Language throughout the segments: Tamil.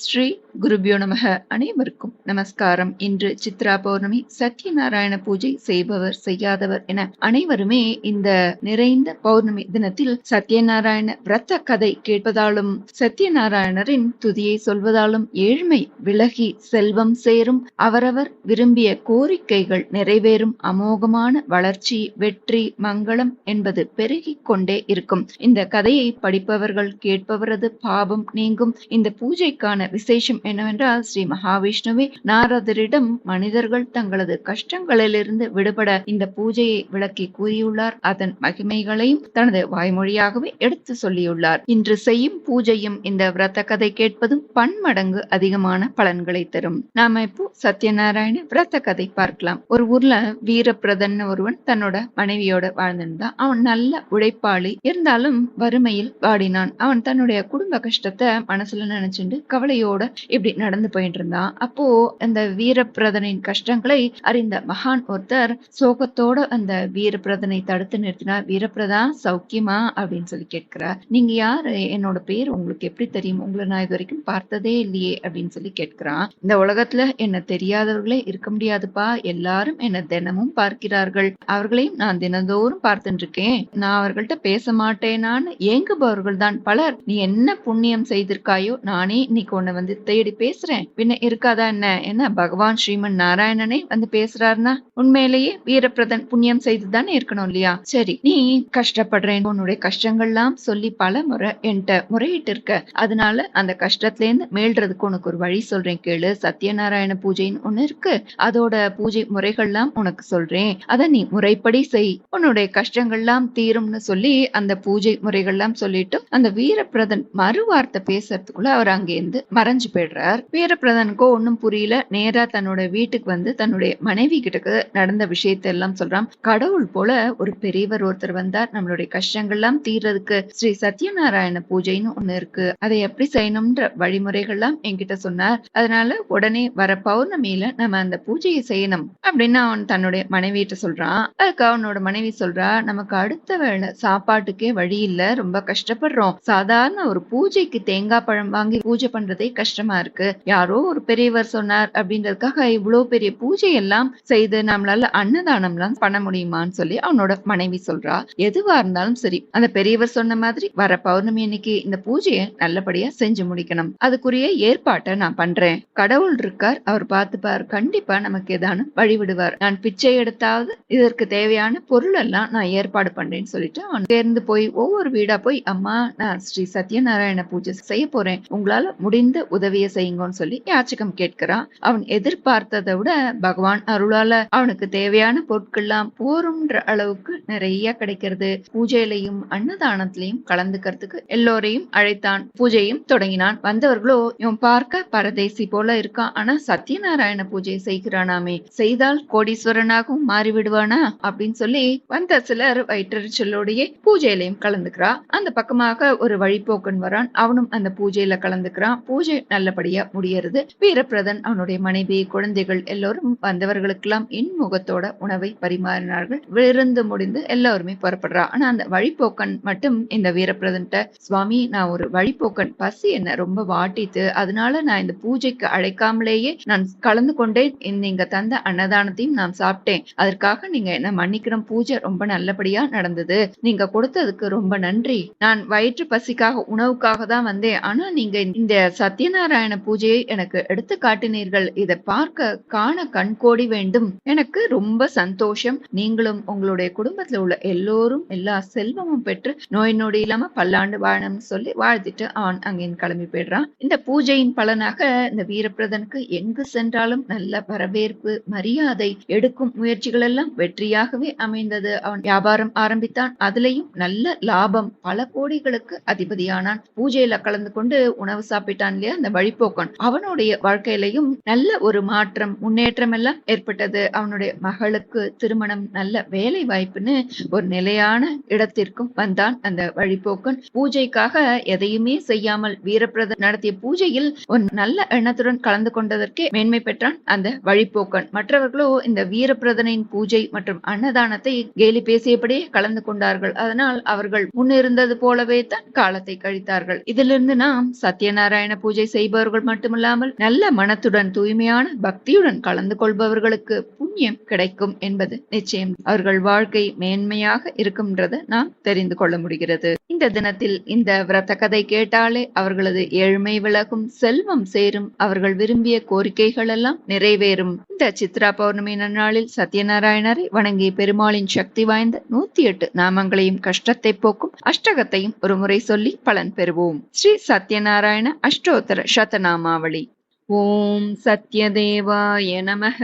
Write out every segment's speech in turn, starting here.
ஸ்ரீ குருபியோ நமக. அனைவருக்கும் நமஸ்காரம். இன்று சித்ரா பௌர்ணமி சத்யநாராயண பூஜை செய்பவர் செய்யாதவர் என அனைவருமே இந்த நிறைந்த பௌர்ணமி தினத்தில் சத்யநாராயண விரத்த கதை கேட்பதாலும் சத்யநாராயணரின் துதியை சொல்வதாலும் ஏழ்மை விலகி செல்வம் சேரும். அவரவர் விரும்பிய கோரிக்கைகள் நிறைவேறும். அமோகமான வளர்ச்சி வெற்றி மங்களம் என்பது பெருகிக் கொண்டே இருக்கும். இந்த கதையை படிப்பவர்கள் கேட்பவரது பாவம் நீங்கும். இந்த பூஜைக்கான விசேஷம் என்னவென்றால் ஸ்ரீ மகாவிஷ்ணுவே நாரதரிடம் மனிதர்கள் தங்களது கஷ்டங்களிலிருந்து விடுபட இந்த பூஜையை விளக்கி கூறியுள்ளார். அதன் மகிமைகளையும் தனது வாய்மொழியாகவே எடுத்து சொல்லியுள்ளார். இன்று செய்யும் பூஜையும் இந்த விரத கதை கேட்பதும் பன்மடங்கு அதிகமான பலன்களை தரும். நாம இப்போ சத்யநாராயண விரத கதை பார்க்கலாம். ஒரு ஊர்ல வீரபிரதன் ஒருவன் தன்னோட மனைவியோட வாழ்ந்திருந்தான் அவன் நல்ல உழைப்பாளி. இருந்தாலும் வறுமையில் வாடினான். அவன் தன்னுடைய குடும்ப கஷ்டத்தை மனசுல நினைச்சுட்டு கவலையோட இப்படி நடந்து போயிட்டு இருந்தான் அப்போ அந்த வீரப்பிரதனின் கஷ்டங்களை அறிந்த மகான் ஒருத்தர் சோகத்தோட அந்த வீரப்பிரதனை தடுத்து நிறுத்தினார். வீரபிரதா சௌக்கியமா? அப்படின்னு சொல்லி கேட்கிறார். நீங்க யாரு? என்னோட பேர் உங்களுக்கு எப்படி தெரியும்? உங்களை நான் இது வரைக்கும் பார்த்ததே இல்லையே அப்படின்னு சொல்லி கேட்கிறான். இந்த உலகத்துல என்ன தெரியாதவர்களே இருக்க முடியாதுப்பா. எல்லாரும் என்ன தினமும் பார்க்கிறார்கள். அவர்களையும் நான் தினந்தோறும் பார்த்துட்டு இருக்கேன் நான் அவர்கள்ட்ட பேச மாட்டேனான்னு ஏங்குபவர்கள் தான் பலர். நீ என்ன புண்ணியம் செய்திருக்காயோ நானே இன்னைக்கு உன்னை வந்து தேடி பேசுறேன். பின்ன இருக்காதா என்ன? என்ன? பகவான் ஸ்ரீமன் நாராயணனே வந்து பேசுறாருன்னா உண்மையிலேயே வீரப்பிரதன் புண்ணியம் செய்துதானே இருக்கணும் இல்லையா? சரி நீ கஷ்டப்படுறேன். உன்னுடைய கஷ்டங்கள்லாம் சொல்லி பல முறை என்கிட்ட முறையிட்டு இருக்க. அதனால அந்த கஷ்டத்துல இருந்து மேல்றதுக்கு உனக்கு ஒரு வழி சொல்றேன் கேளு. சத்யநாராயண பூஜைன்னு ஒண்ணு இருக்கு. அதோட பூஜை முறைகள்லாம் உனக்கு சொல்றேன். அத நீ முறைப்படி செய். உன்னுடைய கஷ்டங்கள்லாம் தீரும்னு சொல்லி அந்த பூஜை முறைகள்லாம் சொல்லிட்டு அந்த வீரபிரதன் மறுவார்த்தை பேசுறதுக்குள்ள அவர் அங்கேருந்து மறைஞ்சு போயிடுறார். வீரபிரதனுக்கோ ஒன்னும் புரியல. நேரா தன்னோட வீட்டுக்கு வந்து தன்னுடைய மனைவி கிட்டக்கு நடந்த விஷயத்தை எல்லாம் சொல்றான். கடவுள் போல ஒரு பெரியவர் ஒருத்தர் வந்தார். நம்மளுடைய கஷ்டங்கள்லாம் தீர்றதுக்கு ஸ்ரீ சத்யநாராயண பூஜைன்னு ஒண்ணு இருக்கு. அதை எப்படி செய்யணும்ன்ற வழிமுறைகள்லாம் என்கிட்ட சொன்னார். அதனால உடனே வர பௌர்ணமியில நம்ம அந்த பூஜையை செய்யணும் அப்படின்னு அவன் தன்னுடைய மனைவியிட்ட சொல்றான். அதுக்கு அவனோட மனைவி சொல்றா நமக்கு அடுத்த வேளை சாப்பாட்டுக்கே வழி இல்ல. ரொம்ப கஷ்டப்படுறோம். சாதாரண ஒரு பூஜைக்கு தேங்காய் பழம் வாங்கி பூஜை பண்றது கஷ்டமா இருக்கு. யாரோ ஒரு பெரியவர் சொன்னார் அப்படின்றதுக்காக இவ்வளவு பெரிய பூஜை எல்லாம் செய்து நம்மளால அன்னதானம் எல்லாம் பண்ண முடியுமான்னு சொல்லி அவனோட மனைவி சொல்றா. எதுவா இருந்தாலும் சரி அந்த பெரியவர் சொன்ன மாதிரி வர பௌர்ணமி அன்னைக்கு இந்த பூஜையை நல்லபடியா செஞ்சு முடிக்கணும். அதுக்குரிய ஏற்பாட்டை நான் பண்றேன். கடவுள் இருக்கார் அவர் பார்த்துப்பார். கண்டிப்பா நமக்கு ஏதானு வழி விடுவார் நான் பிச்சை எடுத்தாவது இதற்கு தேவையான பொருள் எல்லாம் நான் ஏற்பாடு பண்றேன்னு சொல்லிட்டு அவன் சேர்ந்து போய் ஒவ்வொரு வீடா போய் அம்மா நான் ஸ்ரீ சத்யநாராயண பூஜை செய்ய போறேன். உங்களால முடிந்த உதவியை செய்யுங்கன்னு சொல்லி யாச்சகம் கேட்கிறான் அவன் எதிர்பார்த்ததை விட பகவான் அருளால அவனுக்கு தேவையான பொருட்கள்லாம் போரும்ன்ற அளவுக்கு நிறைய கிடைக்கிறது. பூஜையிலையும் அன்னதானத்திலையும் கலந்துக்கிறதுக்கு எல்லோரையும் அழைத்தான். பூஜையும் தொடங்கினான். வந்தவர்களோ இவன் பார்க்க பரதேசி போல இருக்கான் ஆனா சத்யநாராயண பூஜை செய்கிறானாமே. செய்தால் கோடீஸ்வரனாகவும் மாறி விடுவானா அப்படின்னு சொல்லி வந்த சிலர் வயிற்றறிச்சலோடையே பூஜையிலையும் கலந்துக்கிறா. அந்த பக்கமாக ஒரு வழிபோக்கன் வரான். அவனும் அந்த பூஜையில கலந்துக்கிறான். பூஜை நல்லபடியா முடியறது. வீரபிரதன் அவனுடைய மனைவி குழந்தைகள் எல்லோரும் வந்தவர்களுக்கெல்லாம் இன்முகத்தோட உணவை பரிமாறினார்கள். விருந்து முடிந்து எல்லாருமே புறப்படுறா. ஆனா அந்த வழிபோக்கன் மட்டும் இந்த வீரபிரதன்ட்ட சுவாமி நான் ஒரு வழிபோக்கன் பசி என்ன ரொம்ப வாட்டித்து அதனால நான் இந்த பூஜைக்கு அழைக்காமலேயே நான் கலந்து கொண்டேன் நீங்க தந்த அன்னதானத்தையும் நான் சாப்பிட்டேன். அதற்காக நீங்க என்ன மன்னிக்கணும். பூஜை ரொம்ப நல்லபடியா நடந்தது. நீங்க கொடுத்ததுக்கு ரொம்ப நன்றி. நான் வயிற்று பசிக்காக உணவுக்காக தான் வந்தேன். ஆனா நீங்க இந்த சத்யநாராயண பூஜையை எனக்கு எடுத்து காட்டினீர்கள். இதை பார்க்க காண கண்கோடி வேண்டும். எனக்கு ரொம்ப சந்தோஷம். நீங்களும் உங்களுடைய குடும்பத்துல உள்ள எல்லோரும் எல்லா செல்வமும் பெற்று நோய் நொடி இல்லாம பல்லாண்டு வாழணும்னு சொல்லி வாழ்த்திட்டு அவன் அங்கே கிளம்பி போயிடுறான். இந்த பூஜையின் பலனாக இந்த வீரபிரதனுக்கு எங்கு சென்றாலும் நல்ல வரவேற்பு மரியாதை எடுக்கும் முயற்சிகள் எல்லாம் வெற்றியாகவே அமைந்தது. அவன் வியாபாரம் ஆரம்பித்தான். அதுலயும் நல்ல லாபம். பல கோடிகளுக்கு அதிபதியானான். பூஜையில கலந்து கொண்டு உணவு சாப்பிட்டான். இல்லையா? அந்த வழிபோக்கன் அவனுடைய வாழ்க்கையிலையும் நல்ல ஒரு மாற்றம் முன்னேற்றம் எல்லாம் ஏற்பட்டது. அவனுடைய மகளுக்கு திருமணம் நல்ல வேலை வாய்ப்புன்னு ஒரு நிலையான இடத்திற்கும் வந்தான் அந்த வழிபோக்கன் பூஜைக்காக எதையுமே செய்யாமல் வீரப்பிரத நடத்திய பூஜையில் ஒரு நல்ல எண்ணத்துடன் கலந்து கொண்டதற்கே மேன்மை பெற்றான் அந்த வழிபோக்கன் மற்றவர்களோ இந்த வீரபிரதனின் பூஜை மற்றும் அன்னதானத்தை கேலி பேசியபடியே கலந்து கொண்டார்கள். அதனால் அவர்கள் முன்னிருந்தது போலவே தான் காலத்தை கழித்தார்கள். இதிலிருந்து நாம் சத்யநாராயண பூஜை பூஜை செய்பவர்கள் மட்டுமில்லாமல் நல்ல மனத்துடன் தூய்மையான பக்தியுடன் கலந்து கொள்பவர்களுக்கு புண்ணியம் கிடைக்கும் என்பது நிச்சயம். அவர்கள் வாழ்க்கை மேன்மையாக இருக்கும்ன்றதை நாம் தெரிந்து கொள்ள முடிகிறது. இந்த தினத்தில் இந்த விரத கதை கேட்டாலே அவர்களது ஏழ்மை விலகும் செல்வம் சேரும் அவர்கள் விரும்பிய கோரிக்கைகள் எல்லாம் நிறைவேறும். இந்த சித்ரா பௌர்ணமி நன்னாளில் சத்யநாராயணரை வணங்கி பெருமாளின் சக்தி வாய்ந்த நூத்தி எட்டு நாமங்களையும் கஷ்டத்தை போக்கும் அஷ்டகத்தையும் ஒரு முறை சொல்லி பலன் பெறுவோம். ஸ்ரீ சத்யநாராயண அஷ்ட அஷ்டோத்தர சதநாமாவளி. ஓம் சத்யதேவாய நமக.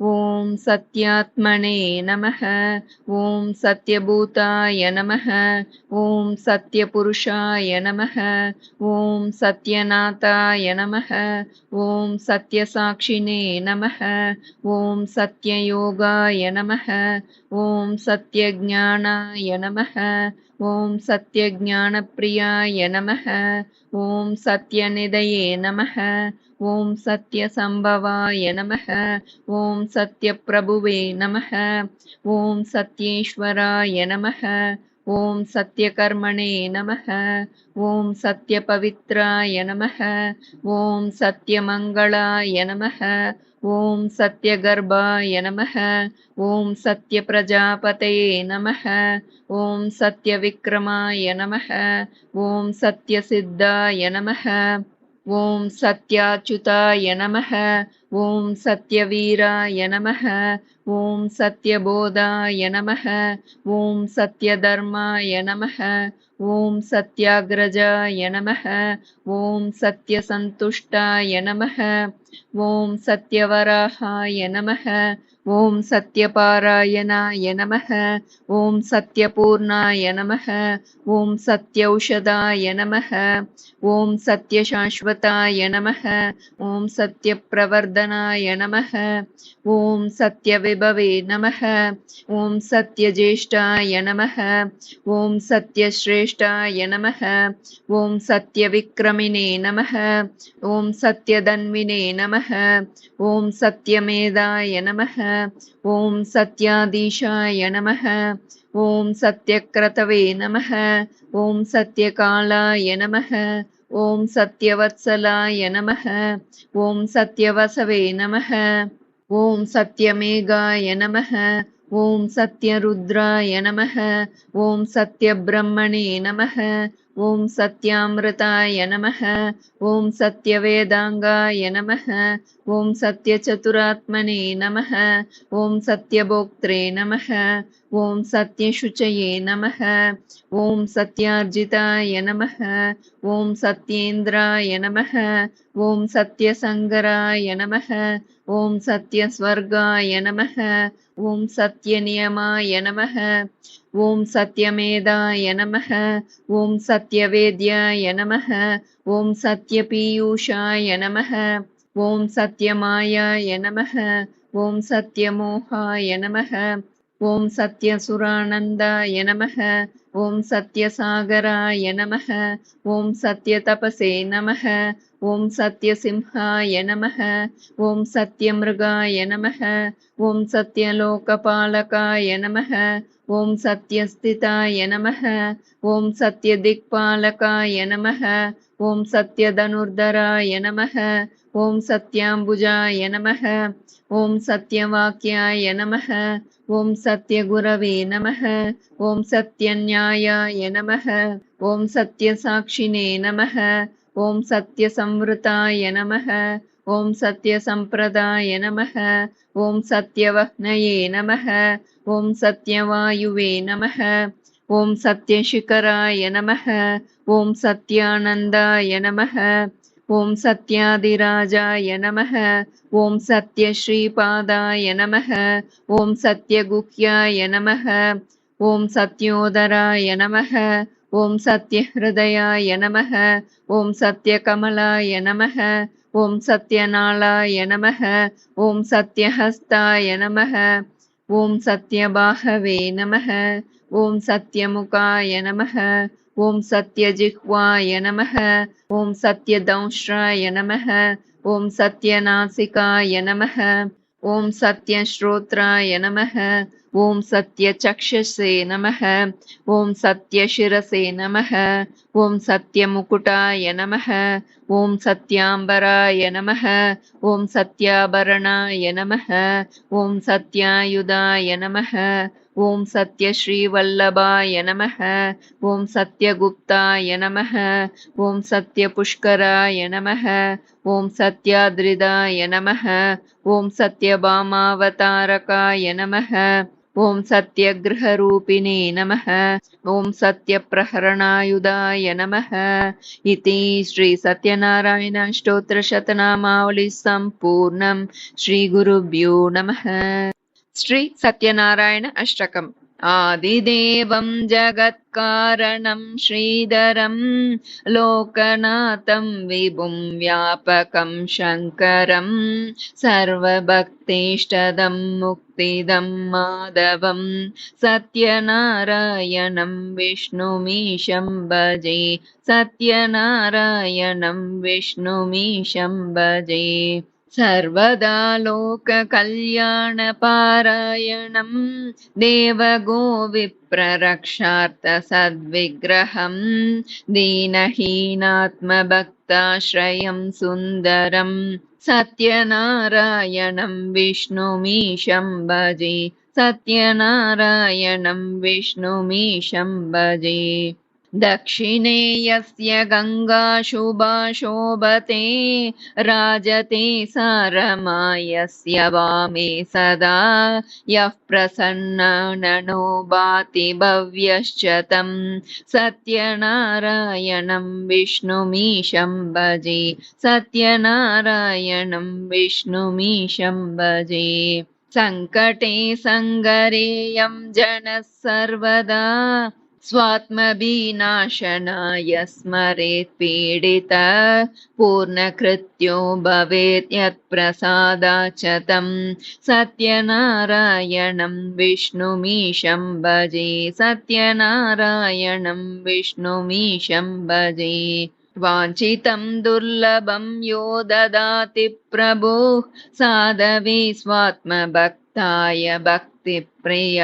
ஓம் சத்யாத்மனே நமக ஓம் சத்யபூதாய நமக ஓம் சத்யபுருஷாய நமக ஓம் சத்யநாதாய நமக ஓம் சத்யசாட்சினே நமக ஓம் சத்யயோகாய நமக ஓம் சத்யஜானாய நமக ஓம் சத்யஜானப்பிரியாய நமக ஓம் சத்யநிதயே நமக ஓம் சத்ய சம்பவாய நமக ஓம் சத்ய பிரபுவே நமக ஓம் சத்யேஸ்வராய நமக ஓம் சத்யகர்மணே நமக ஓம் சத்யபவித்ராய நமக ஓம் சத்யமங்களாய நமக ஓம் சத்யகர்பாய நமக ஓம் சத்யபிரஜாபதயே நமக ஓம் சத்யவிக்ரமாய நமக ஓம் சத்யசித்தாய நமக ஓம் சத்யாச்சுதாய நமக ஓம் சத்யவீராய நமக ஓம் சத்யபோதாய நமக ஓம் சத்யதர்மாய நமக ஓம் சத்யாகிரஜாய நமக ஓம் சத்யசந்துஷ்டாய நமக ஓம் சத்யவராகாய நமக ஓம் சத்யபாராயணாய நமக ஓம் சத்யபூர்ணாய நமக ஓம் சத்யௌஷதாய நமக ஓம் சத்யசாஸ்வதாய நமக ஓம் சத்யப்பிரவர்தனாய நமக ஓம் சத்யவிபவே நமக ஓம் சத்யஜேஷ்டாய நமக ஓம் சத்யஸ்ரேஷ்டாய நமக ஓம் சத்யவிக்ரமினே நமக ஓம் சத்யதன்வினே நமக ஓம் சத்யமேதாய நமக ஓம் சத்யாதீஷாய நமக ஓம் சத்யக்ரதவே நமக ஓம் சத்யகாலாய நமக ஓம் சத்யவத்சலாய நமக ஓம் சத்யவசவே நமக ஓம் சத்யமேகாய நமக ஓம் சத்யருத்ராய நமக ஓம் சத்யபிரம்மணே நமக ஓம் சத்யாமிருதாய நமக ஓம் சத்யவேதாங்காய நமக ஓம் சத்யச்சதுராத்மனே நமக ஓம் சத்யபோக்திரே நமக ஓம் சத்யசுச்சயே நமக ஓம் சத்யார்ஜிதாய நமக ஓம் சத்யேந்திராய நமக ஓம் சத்யசங்கராய நமக ஓம் சத்ய ஸ்வர்காய நமக ஓம் சத்ய நியமாய நமக ஓம் சத்யமேதாய நமக ஓம் சத்யவேத்யாய நமக ஓம் சத்ய பீயூஷாய நமக ஓம் சத்யமாயாய நமக ஓம் சத்யமோகாய நமக ஓம் சத்யசுரானந்தாய நமக ஓம் சத்யசாகராய நமக ஓம் சத்ய தபசே நமக ஓம் சத்யசிம்ஹாய நமக ஓம் சத்யமிருகாய நமக ஓம் சத்யலோகபாலகாய நமக ஓம் சத்யஸ்திதாய நமக ஓம் சத்யதிக்பாலகாய நமக ஓம் சத்யதனுர்தராய நமக ஓம் சத்யாம்புஜாய நமக ஓம் சத்யவாக்கியாய நமக ஓம் சத்யகுரவே நமக ஓம் சத்யநியாயாய நமக ஓம் சத்யசாட்சினே நமக ஓம் சத்யசம்வృతాய நமக ஓம் சத்யசம்பிரதாய நமக ஓம் சத்யவஹ்னயே நமக ஓம் சத்யவாயுவே நமக. ஓம் சத்யசிகராய நமக ஓம் சத்யானந்தாய நமக ஓம் சத்யாதிராஜாய நமக ஓம் சத்யஸ்ரீபாதாய நமக ஓம் சத்யகுக்யாய நமக ஓம் சத்யோதராய நமக ஓம் சத்யஹிருதயாய நமக ஓம் சத்யகமலாய நமக ஓம் சத்யநாளாய நமக ஓம் சத்யஹஸ்தாய நமக ஓம் சத்யபாகவே நமக ॐ सत्यमुखाय नमः ॐ सत्यजिह्वाय नमः ॐ नम नमः ॐ सत्यनासिकाय नम ॐ सत्यश्रोत्राय नमः ॐ सत्यचक्षुषे नमः ॐ नम नमः ॐ सत्यमुकुटाय नमः ॐ सत्याम्बराय नमः ॐ सत्याभरणाय नमः ॐ सत्यायुधाय नमः ஓம் சத்ய ஸ்ரீவல்லபாய நமக ஓம் சத்யகுப்தாய நமக ஓம் சத்ய புஷ்கராய நமக ஓம் சத்யாதிரிதாய நமக ஓம் சத்யபாமாவதாரகாய நமக ஓம் சத்யகிரகரூபிணே நம ஓம் சத்யப்பிரகரணாயுதாய நம இதி ஸ்ரீ சத்யநாராயண ஸ்தோத்திர சதநாமாவளி சம்பூர்ணம். ஸ்ரீ குருபியோ நம सत्यनारायण अष्टकम् आदिदेवं जगत्कारणं श्रीधरं लोकनाथं विभुं व्यापकं शङ्करं सर्वभक्तेष्टदं मुक्तिदं माधवं सत्यनारायणं विष्णुमीशं भजे सत्यनारायणं विष्णुमीशं भजे सर्वदा लोककल्याणपारायणं देवगोविप्ररक्षार्थसद्विग्रहं दीनहीनात्मभक्ताश्रयं सुन्दरं सत्यनारायणं विष्णुमीशं भजे सत्यनारायणं विष्णुमीशं भजे दक्षिणे यस्य गङ्गा शुभा शोभते राजते सारमायस्य वामे सदा यः प्रसन्ननो भाति भव्यश्च तं सत्यनारायणं विष्णुमीशं भजे सत्यनारायणं विष्णुमीशं भजे। सङ्कटे सङ्गरेयं जनः सर्वदा स्वात्मविनाशनाय स्मरेत् पीडित पूर्णकृत्यो भवेत् यत्प्रसादा च तं। सत्यनारायणं विष्णुमीशं भजे सत्यनारायणं विष्णुमीशं भजे। वाञ्छितं दुर्लभं यो ददाति प्रभुः साधवे स्वात्मभक्ताय भक्तिप्रिय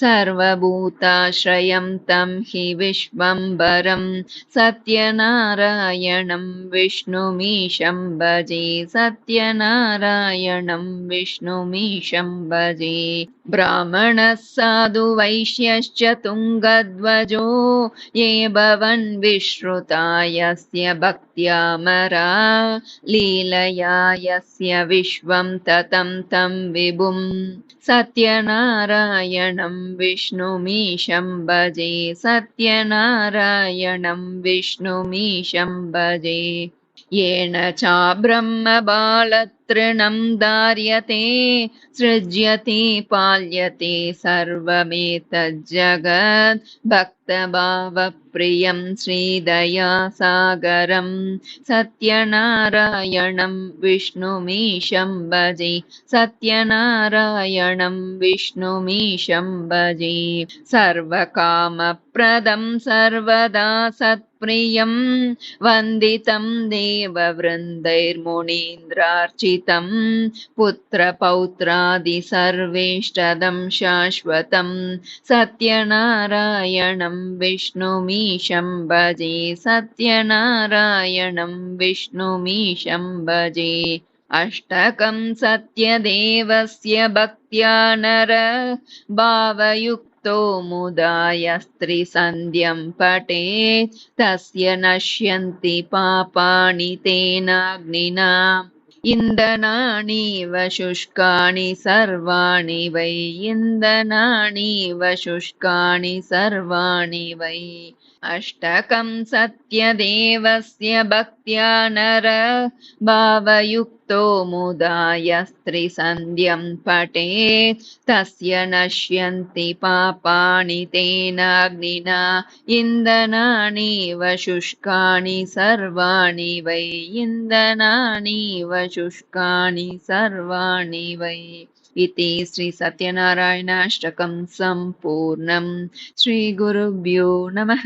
सर्वभूताश्रयं तं हि विश्वम्बरं सत्यनारायणं विष्णुमीशं भजे सत्यनारायणं विष्णुमीशं भजे। ब्राह्मणः साधु वैश्यश्च तुङ्गध्वजो ये भवन् विश्रुता यस्य भक्त्यामरा लीलया यस्य विश्वं ततं तं विभुं सत्यनारायणं विष्णुमीशं भजे सत्यनारायणं विष्णुमीशं भजे येन चाब्रह्मबालतृणं धार्यते सृज्यते पाल्यते सर्वमेतज्जगत्। भक्तभावप्रियं श्रीदयासागरं सत्यनारायणं विष्णुमीशं भजे। सत्यनारायणं विष्णुमीशं भजे। सर्वकामप्रदं सर्वदा सत्प्रियं। वन्दितं देववृन्दैर्मुनीन्द्रार्चितं पुत्रपौत्रादि सर्वेष्टदं शाश्वतं सत्यनारायणं विष्णुमीशं भजे सत्यनारायणं विष्णुमीशं भजे। अष्टकं सत्यदेवस्य भक्त्या नर भावयुक्तो मुदाय स्त्रीसन्ध्यं पठेत् तस्य नश्यन्ति पापानि तेनाग्निना इन्दनानीव शुष्कानि सर्वाणि वै इन्दनानीव शुष्कानि सर्वाणि वै अष्टकं सत्यदेवस्य भक्त्या नर भावयुक्तो मुदाय स्त्रीसन्ध्यं पठेत् तस्य नश्यन्ति पापानि तेनाग्निना इन्दनानीव शुष्कानि सर्वाणि वै इन्दनानीव शुष्कानि सर्वाणि वै इति श्रीसत्यनारायणाष्टकं सम्पूर्णं श्रीगुरुभ्यो नमः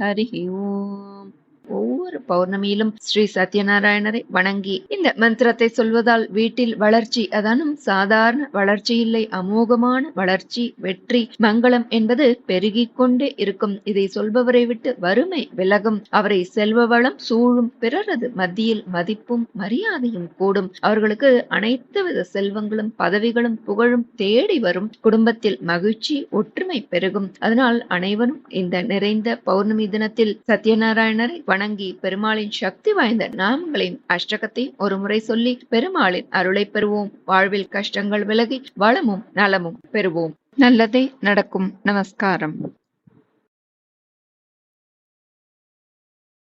हरिः ओम् ஒவ்வொரு பௌர்ணமியிலும் ஸ்ரீ சத்யநாராயணரை வணங்கி இந்த மந்திரத்தை சொல்வதால் வீட்டில் வளர்ச்சி அதானும் சாதாரண வளர்ச்சி இல்லை அமோகமான வளர்ச்சி வெற்றி மங்களம் என்பது பெருகிக் கொண்டே இருக்கும். இதை சொல்பவரை விட்டு வறுமை விலகும். அவரை செல்வ வளம் சூழும் பிறரது மத்தியில் மதிப்பும் மரியாதையும் கூடும். அவர்களுக்கு அனைத்து வித செல்வங்களும் பதவிகளும் புகழும் தேடி வரும். குடும்பத்தில் மகிழ்ச்சி ஒற்றுமை பெருகும். அதனால் அனைவரும் இந்த நிறைந்த பௌர்ணமி தினத்தில் சத்யநாராயணரை வணங்கி பெருமாளின் சக்தி வாய்ந்த நாமங்களின் அஷ்டகத்தையும் ஒரு முறை சொல்லி பெருமாளின் அருளை பெறுவோம். வாழ்வில் கஷ்டங்கள் விலகி வளமும் நலமும் பெறுவோம். நல்லதே நடக்கும். நமஸ்காரம்.